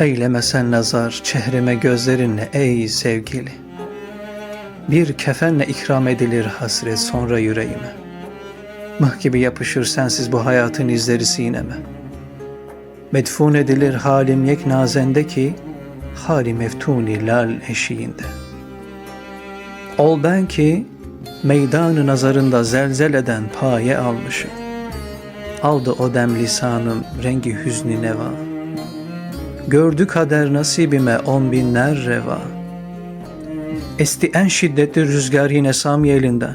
Eylemesen nazar çehreme gözlerinle ey sevgili. Bir kefenle ikram edilir hasret sonra yüreğime. Mıh gibi yapışır sensiz bu hayatın izleri sineme. Medfun edilir halim yek nazende ki, hali meftuni lal eşiğinde. Ol ben ki, meydanı nazarında zelzel eden paye almışım. Aldı o dem lisanım rengi hüzni neva. Gördü kader nasibime on binler reva. Esti en şiddetli rüzgar yine Sami elinden.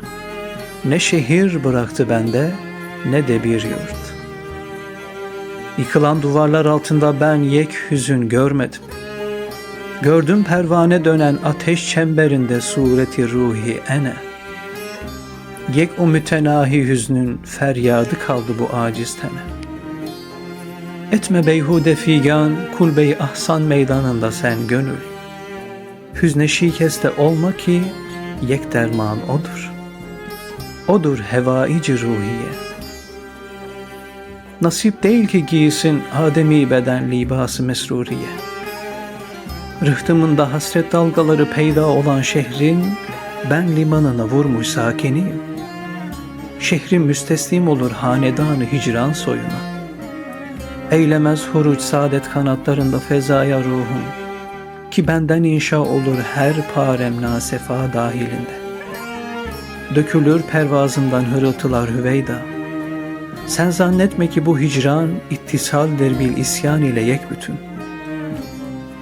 Ne şehir bıraktı bende ne de bir yurt. Yıkılan duvarlar altında ben yek hüzün görmedim. Gördüm pervane dönen ateş çemberinde sureti ruhi ene. Yek o mütenahi hüznün feryadı kaldı bu aciz tene. Etme beyhude figan, kulbeyi ahsan meydanında sen gönül. Hüzne şikeste olma ki yek derman odur. Odur hevaici ruhiye. Nasip değil ki giysin ademi beden libası mesruriye. Rıhtımında hasret dalgaları peyda olan şehrin ben limanına vurmuş sakiniyim. Şehrim müsteslim olur hanedanı hicran soyuna. Eylemez huruç saadet kanatlarında fezaya ruhum. Ki benden inşa olur her parem nasefa dahilinde. Dökülür pervazından hırıltılar hüveyda. Sen zannetme ki bu hicran ittisaldir bil isyan ile yek bütün.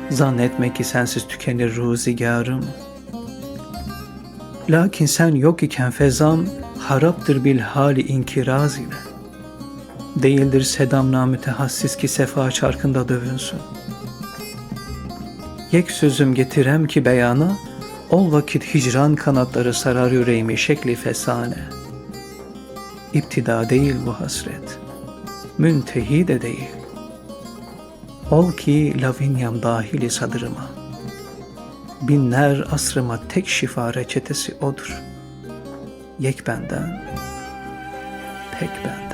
Zannetme ki sensiz tükenir ruzigarım. Lakin sen yok iken fezam haraptır bil hali inkiraz ile. Değildir sedam namütehassis ki sefa çarkında dövünsün. Yek sözüm getirem ki beyana, ol vakit hicran kanatları sarar yüreğimi şekli fesane. İptida değil bu hasret, müntehi de değil. Ol ki lavinyam dahili sadrıma. Binler asrıma tek şifa reçetesi odur. Yek benden, pek benden.